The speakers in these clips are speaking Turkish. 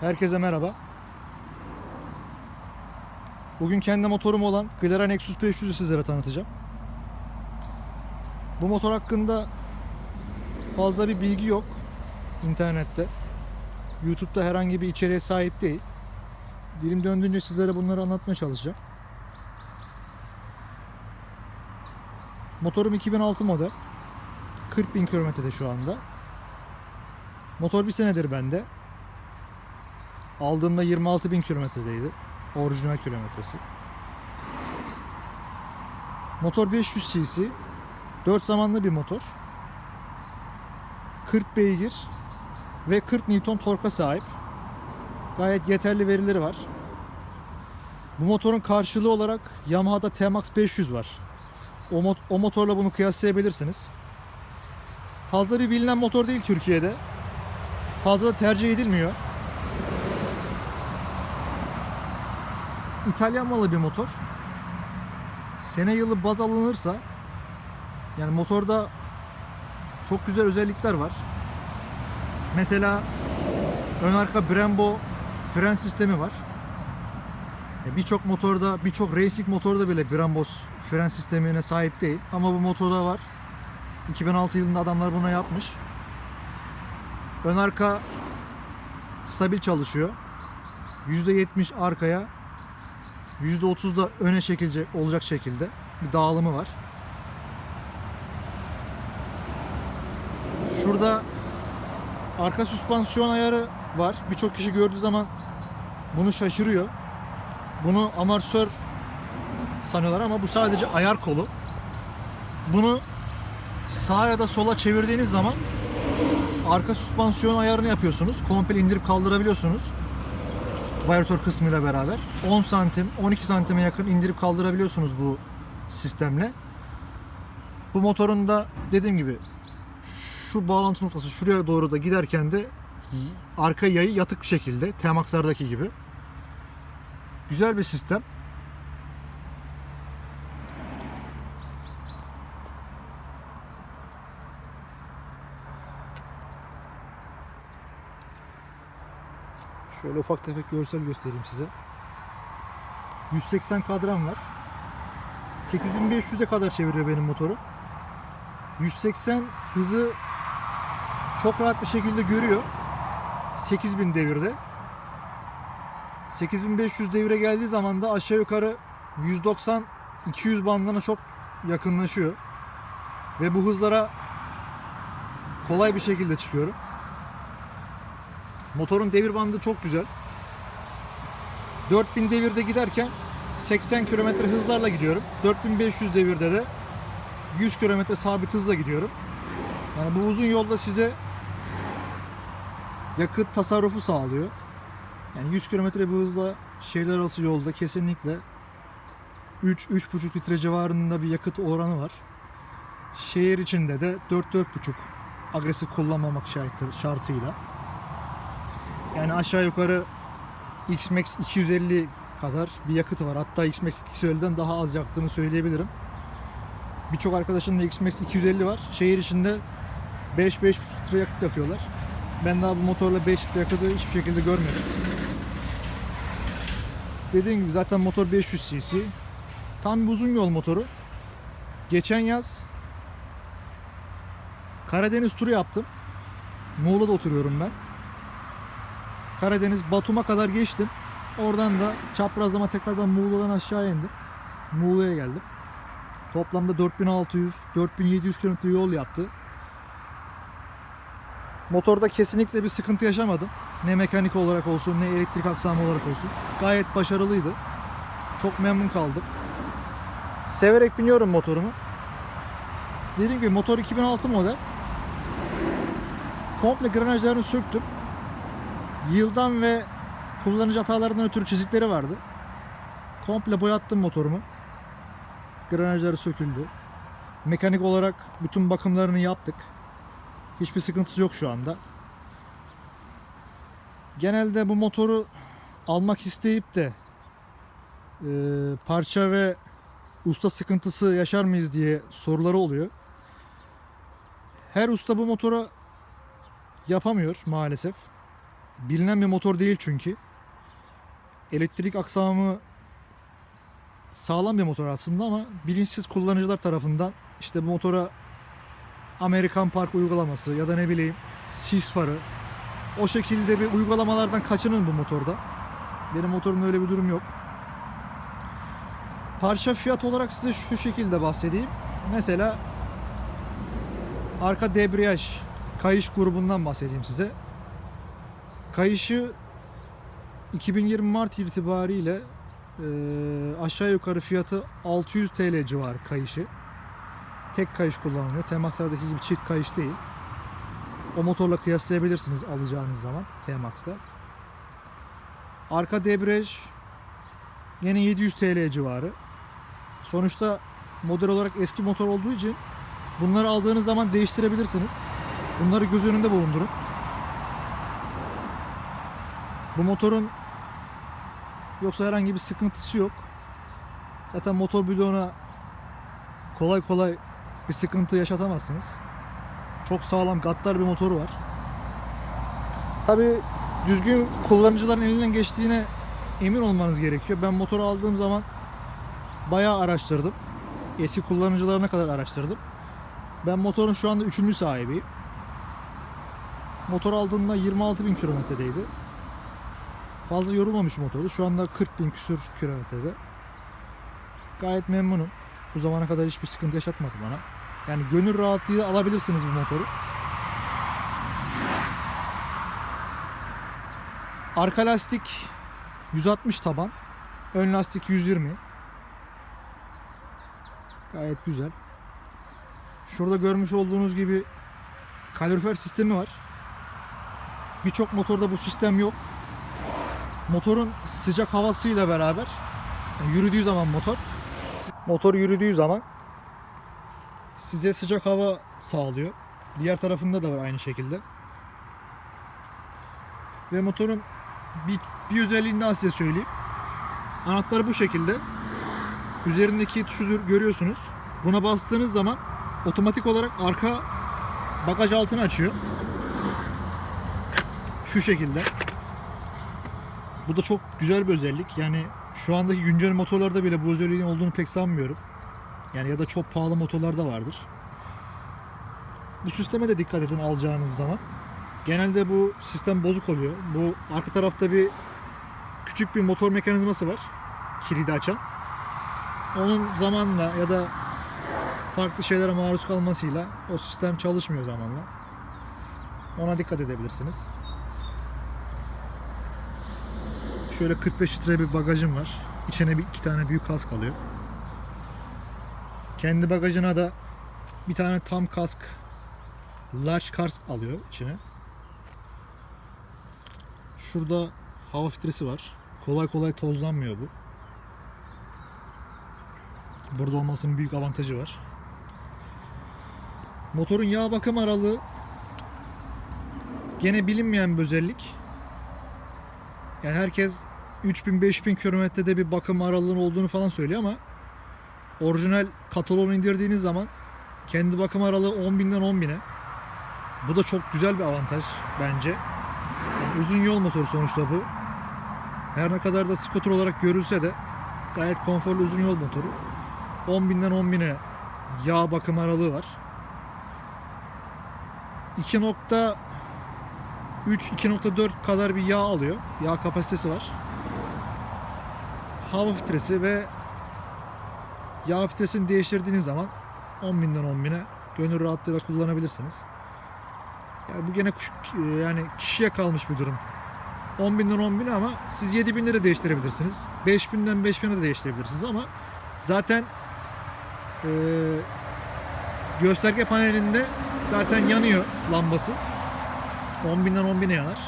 Herkese merhaba. Bugün kendi motorum olan Glera Nexus 500'ü sizlere tanıtacağım. Bu motor hakkında fazla bir bilgi yok internette. YouTube'da herhangi bir içeriğe sahip değil. Dilim döndüğünce sizlere bunları anlatmaya çalışacağım. Motorum 2006 model. 40 bin kilometrede şu anda. Motor bir senedir bende. Aldığımda 26 bin kilometredeydi. Orijinal kilometresi. Motor 500 cc. 4 zamanlı bir motor. 40 beygir ve 40 Newton torka sahip. Gayet yeterli verileri var. Bu motorun karşılığı olarak Yamaha'da T-Max 500 var. O, mot- o motorla bunu kıyaslayabilirsiniz. Fazla bir bilinen motor değil Türkiye'de. Fazla tercih edilmiyor. İtalyan malı bir motor. Sene yılı baz alınırsa yani motorda çok güzel özellikler var. Mesela ön arka Brembo fren sistemi var. E, Birçok motorda, birçok racing motorda bile Brembo fren sistemine sahip değil. Ama bu motorda var. 2006 yılında adamlar bunu yapmış. Ön arka stabil çalışıyor. %70 arkaya, %30 da öne çekilecek olacak şekilde bir dağılımı var. Şurada arka süspansiyon ayarı var. Birçok kişi gördüğü zaman bunu şaşırıyor. Bunu amortisör sanıyorlar ama bu sadece ayar kolu. Bunu sağa ya da sola çevirdiğiniz zaman arka süspansiyon ayarını yapıyorsunuz. Komple indirip kaldırabiliyorsunuz. Varyatör kısmıyla beraber. 10 santim, 12 santime yakın indirip kaldırabiliyorsunuz bu sistemle. Bu motorun da dediğim gibi şu bağlantı noktası şuraya doğru da giderken de arka yayı yatık bir şekilde T-Max'lardaki gibi. Güzel bir sistem. Şöyle ufak tefek görsel göstereyim size. 180 kadran var. 8500'e kadar çeviriyor benim motoru. 180 hızı çok rahat bir şekilde görüyor. 8000 devirde. 8500 devire geldiği zaman da aşağı yukarı 190 200 bandına çok yakınlaşıyor. Ve bu hızlara kolay bir şekilde çıkıyorum. Motorun devir bandı çok güzel. 4000 devirde giderken 80 km hızlarla gidiyorum. 4500 devirde de 100 km sabit hızla gidiyorum. Yani bu uzun yolda size yakıt tasarrufu sağlıyor. Yani 100 km bir hızla şehirler arası yolda kesinlikle 3-3,5 litre civarında bir yakıt oranı var. Şehir içinde de 4-4,5 agresif kullanmamak şartı- şartıyla. Yani aşağı yukarı X-Max 250 kadar bir yakıtı var. Hatta X-Max 250'den daha az yaktığını söyleyebilirim. Birçok arkadaşımın da X-Max 250 var. Şehir içinde 5-5,5 litre yakıt yakıyorlar. Ben daha bu motorla 5 litre yakıtı hiçbir şekilde görmedim. Dediğim gibi zaten motor 500 cc. Tam bir uzun yol motoru. Geçen yaz Karadeniz turu yaptım. Muğla'da oturuyorum ben. Karadeniz Batum'a kadar geçtim. Oradan da çaprazlama tekrardan Muğla'dan aşağı indim. Muğla'ya geldim. Toplamda 4600-4700 km yol yaptı. Motorda kesinlikle bir sıkıntı yaşamadım. Ne mekanik olarak olsun ne elektrik aksamı olarak olsun. Gayet başarılıydı. Çok memnun kaldım. Severek biniyorum motorumu. Dediğim gibi motor 2006 model. Komple granajlarını söktüm. Yıldan ve kullanıcı hatalarından ötürü çizikleri vardı. Komple boyattım motorumu. Granajları söküldü. Mekanik olarak bütün bakımlarını yaptık. Hiçbir sıkıntısı yok şu anda. Genelde bu motoru almak isteyip de e, parça ve usta sıkıntısı yaşar mıyız diye soruları oluyor. Her usta bu motora yapamıyor maalesef. Bilinen bir motor değil çünkü. Elektrik aksamı sağlam bir motor aslında ama bilinçsiz kullanıcılar tarafından işte bu motora Amerikan Park uygulaması ya da ne bileyim sis farı o şekilde bir uygulamalardan kaçının bu motorda. Benim motorumda öyle bir durum yok. Parça fiyat olarak size şu şekilde bahsedeyim. Mesela arka debriyaj kayış grubundan bahsedeyim size. Kayışı 2020 Mart itibariyle e, aşağı yukarı fiyatı 600 TL civarı kayışı. Tek kayış kullanılıyor. T-Max'lardaki gibi çift kayış değil. O motorla kıyaslayabilirsiniz alacağınız zaman T-Max'la. Arka debriyaj yine 700 TL civarı. Sonuçta model olarak eski motor olduğu için bunları aldığınız zaman değiştirebilirsiniz. Bunları göz önünde bulundurun. Bu motorun yoksa herhangi bir sıkıntısı yok. Zaten motor bloğuna kolay kolay bir sıkıntı yaşatamazsınız. Çok sağlam gattar bir motoru var. Tabi düzgün kullanıcıların elinden geçtiğine emin olmanız gerekiyor. Ben motoru aldığım zaman bayağı araştırdım. Eski kullanıcılarına kadar araştırdım. Ben motorun şu anda üçüncü sahibiyim. Motor aldığımda 26 bin kilometredeydi. Fazla yorulmamış motoru. Şu anda 40 bin küsür kilometrede. Gayet memnunum. Bu zamana kadar hiçbir sıkıntı yaşatmadı bana. Yani gönül rahatlığıyla alabilirsiniz bu motoru. Arka lastik 160 taban. Ön lastik 120. Gayet güzel. Şurada görmüş olduğunuz gibi kalorifer sistemi var. Birçok motorda bu sistem yok. Motorun sıcak havasıyla beraber yani yürüdüğü zaman motor motor yürüdüğü zaman size sıcak hava sağlıyor. Diğer tarafında da var aynı şekilde. Ve motorun bir, bir özelliğini daha size söyleyeyim. Anahtarı bu şekilde. Üzerindeki tuşu görüyorsunuz. Buna bastığınız zaman otomatik olarak arka bagaj altını açıyor. Şu şekilde. Bu da çok güzel bir özellik. Yani şu andaki güncel motorlarda bile bu özelliğin olduğunu pek sanmıyorum. Yani ya da çok pahalı motorlarda vardır. Bu sisteme de dikkat edin alacağınız zaman. Genelde bu sistem bozuk oluyor. Bu arka tarafta bir küçük bir motor mekanizması var. Kilidi açan. Onun zamanla ya da farklı şeylere maruz kalmasıyla o sistem çalışmıyor zamanla. Ona dikkat edebilirsiniz. Şöyle 45 litre bir bagajım var. İçine bir iki tane büyük kask alıyor. Kendi bagajına da bir tane tam kask large kask alıyor içine. Şurada hava filtresi var. Kolay kolay tozlanmıyor bu. Burada olmasının büyük avantajı var. Motorun yağ bakım aralığı gene bilinmeyen bir özellik. Yani herkes 3000-5000 kilometrede bir bakım aralığının olduğunu falan söylüyor ama orijinal kataloğunu indirdiğiniz zaman kendi bakım aralığı 10.000'den 10.000'e. Bu da çok güzel bir avantaj bence. Yani uzun yol motoru sonuçta bu. Her ne kadar da scooter olarak görülse de gayet konforlu uzun yol motoru. 10.000'den 10.000'e yağ bakım aralığı var. 2.3 2.4 kadar bir yağ alıyor. Yağ kapasitesi var. Hava filtresi ve yağ filtresini değiştirdiğiniz zaman 10.000'den 10.000'e gönül rahatlığıyla kullanabilirsiniz. Yani bu gene kuş- yani kişiye kalmış bir durum. 10.000'den 10.000'e ama siz 7.000 lira değiştirebilirsiniz. 5.000'den 5.000'e de değiştirebilirsiniz ama zaten eee, gösterge panelinde zaten yanıyor lambası. 10.000'den 10.000'e yanar.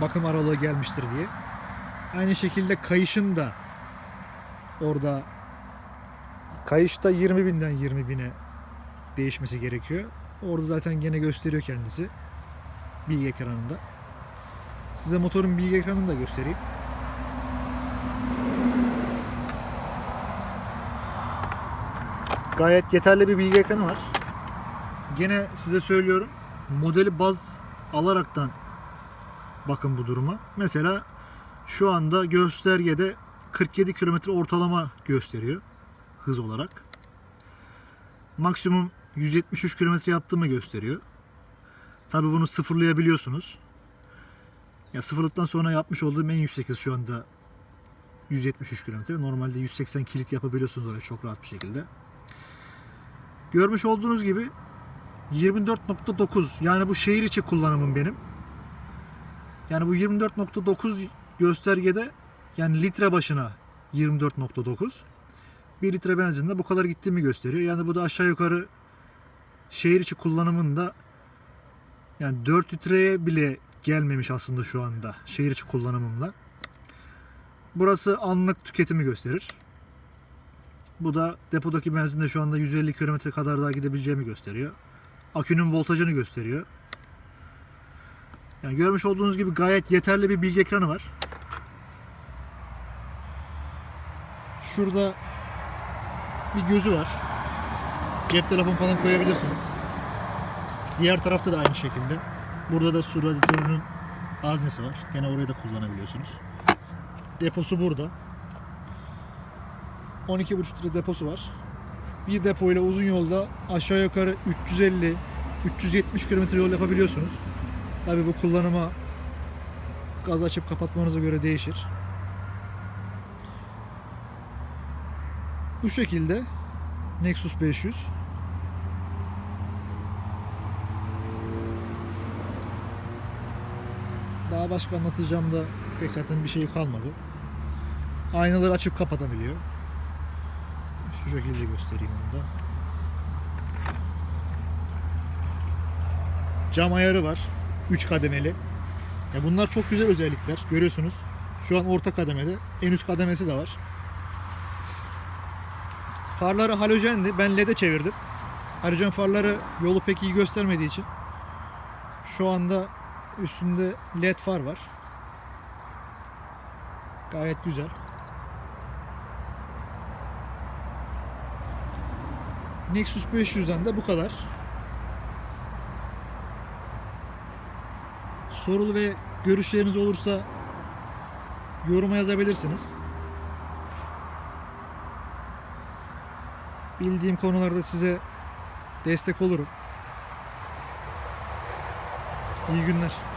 Bakım aralığı gelmiştir diye. Aynı şekilde kayışın da orada kayışta 20.000'den 20.000'e değişmesi gerekiyor. Orada zaten gene gösteriyor kendisi. Bilgi ekranında. Size motorun bilgi ekranını da göstereyim. Gayet yeterli bir bilgi ekranı var. Gene size söylüyorum. Modeli baz alaraktan bakın bu duruma. Mesela şu anda göstergede 47 km ortalama gösteriyor hız olarak. Maksimum 173 km yaptığımı gösteriyor. Tabi bunu sıfırlayabiliyorsunuz. Ya sıfırlıktan sonra yapmış olduğum en yüksek hız şu anda 173 km. Normalde 180 kilit yapabiliyorsunuz oraya çok rahat bir şekilde. Görmüş olduğunuz gibi 24.9 yani bu şehir içi kullanımım benim. Yani bu 24.9 göstergede yani litre başına 24.9 1 litre benzinde bu kadar gittiğimi gösteriyor. Yani bu da aşağı yukarı şehir içi kullanımında yani 4 litreye bile gelmemiş aslında şu anda şehir içi kullanımımla. Burası anlık tüketimi gösterir. Bu da depodaki benzinde şu anda 150 km kadar daha gidebileceğimi gösteriyor. Akünün voltajını gösteriyor. Yani görmüş olduğunuz gibi gayet yeterli bir bilgi ekranı var. Şurada bir gözü var. Cep telefon falan koyabilirsiniz. Diğer tarafta da aynı şekilde. Burada da su radyatörünün haznesi var. Gene orayı da kullanabiliyorsunuz. Deposu burada. 12,5 litre deposu var. Bir depo ile uzun yolda aşağı yukarı 350 370 km yol yapabiliyorsunuz. Tabi bu kullanıma gaz açıp kapatmanıza göre değişir. Bu şekilde Nexus 500 Daha başka anlatacağım da pek zaten bir şey kalmadı. Aynaları açıp kapatabiliyor. Şu şekilde göstereyim onu da. Cam ayarı var. 3 kademeli. Ya bunlar çok güzel özellikler. Görüyorsunuz. Şu an orta kademede. En üst kademesi de var. Farları halojendi. Ben LED'e çevirdim. Halojen farları yolu pek iyi göstermediği için şu anda üstünde LED far var. Gayet güzel. Nexus 500'den de bu kadar. Sorulu ve görüşleriniz olursa yoruma yazabilirsiniz. Bildiğim konularda size destek olurum. İyi günler.